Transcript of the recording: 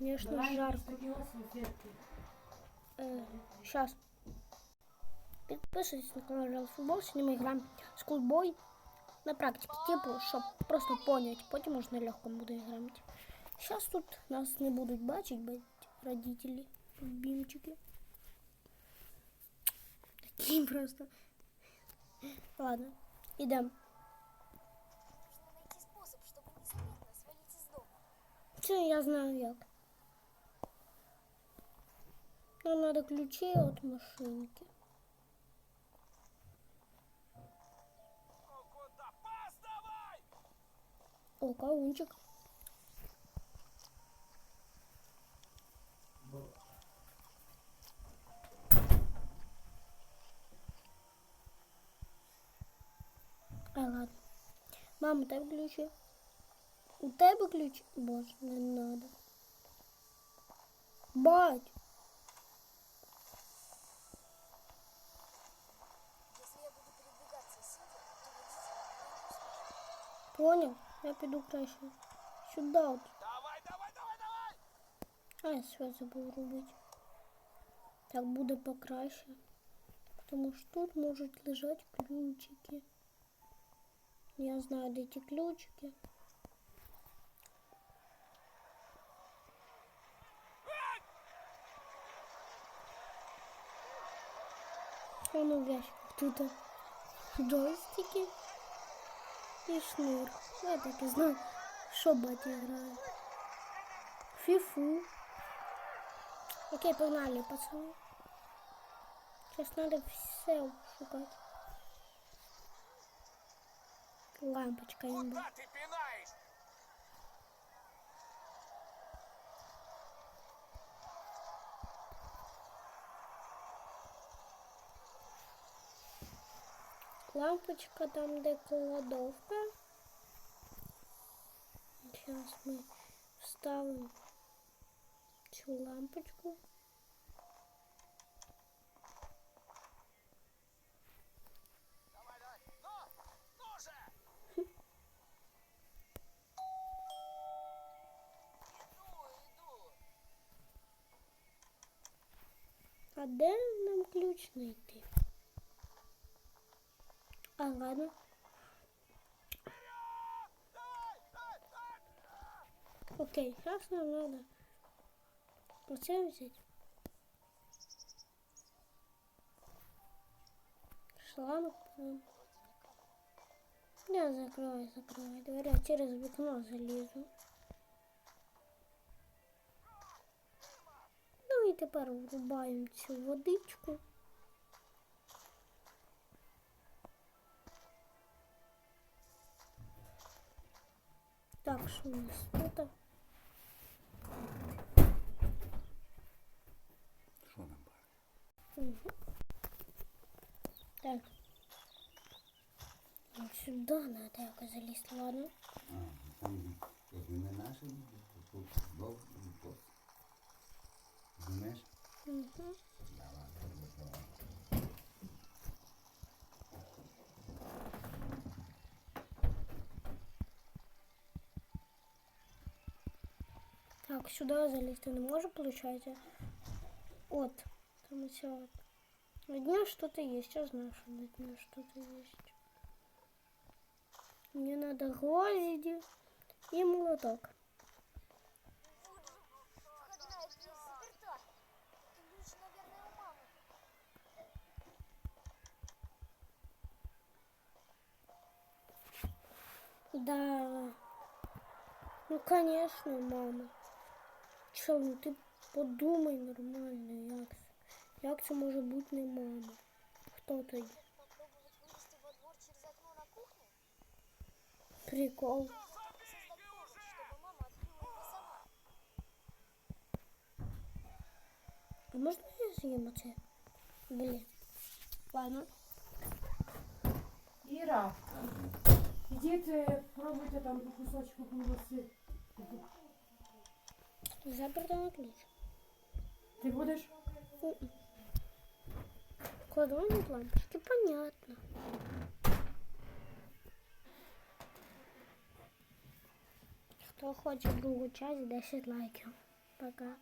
Конечно, жарко. Э, сейчас. Підписуйтесь на канал Real Футбол. Сьогодні ми граємо скулбой на практиці. Типу, щоб просто понять. Потім можна легко буде грати. Зараз тут нас не будуть бачити, бо родителі, любимчики. Такі просто. Ладно, ідемо. Нужно найти способ, чтобы незаметно свалить из дома. Це я знаю як. нам надо ключи от машинки. О, каунчик. А, ладно. Мама, тебе ключі? У тебе ключ? Боже, не надо. Бать! Понял? Я піду краще. Сюди от. Давай, давай, давай, давай! А, я все забув робити. Так буде покраще. Тому що тут можуть лежати ключики. Я знаю, де ті ключики. А ну в ящиках тут джойстики і шнур. Я так і знаю, що батя грає. Фифу. Окей, погнали, пацаны. Сейчас надо все шукать. Лампочка имба. Куда ты пинаешь? Лампочка там, де кладовка. Сейчас мы вставим цю лампочку. А де нам ключ знайти? А, ладно. Давай, давай, давай! Окей, сейчас нам надо оце взять. Шланг. прям. Я закрою, закрою дверь, я через вікно залізу. Ну і тепер врубаємо цю водичку. Що у нас тут? Що там бар? Угу. Так. Вот сюда надо якось залізти, ладно? А, там як не наші, тут дов, тут. Знаєш? Угу. Давай, давай, давай. Так, сюда залезть не можу, получается. Вот. Там все. Вот. На дне что-то есть. Я знаю, что на дне что-то есть. Мне надо гвозди и молоток. Да. Ну, конечно, мама. Чо, ну ти подумай нормально, як це. Як це може бути не мама? Хто тоді? Попробовать вылезти во двор через окно на кухне? Прикол. Создать повод, чтобы мама открыла мне сама. А можна я з'їм оце? Блін. Ладно. Іра, ідіть, пробуйте там по кусочку колбаси. Заперто на ключ. Ти будеш? М-м. Кладовні лампочки, понятно. Хто хоче другу часть, 10 лайків. Пока.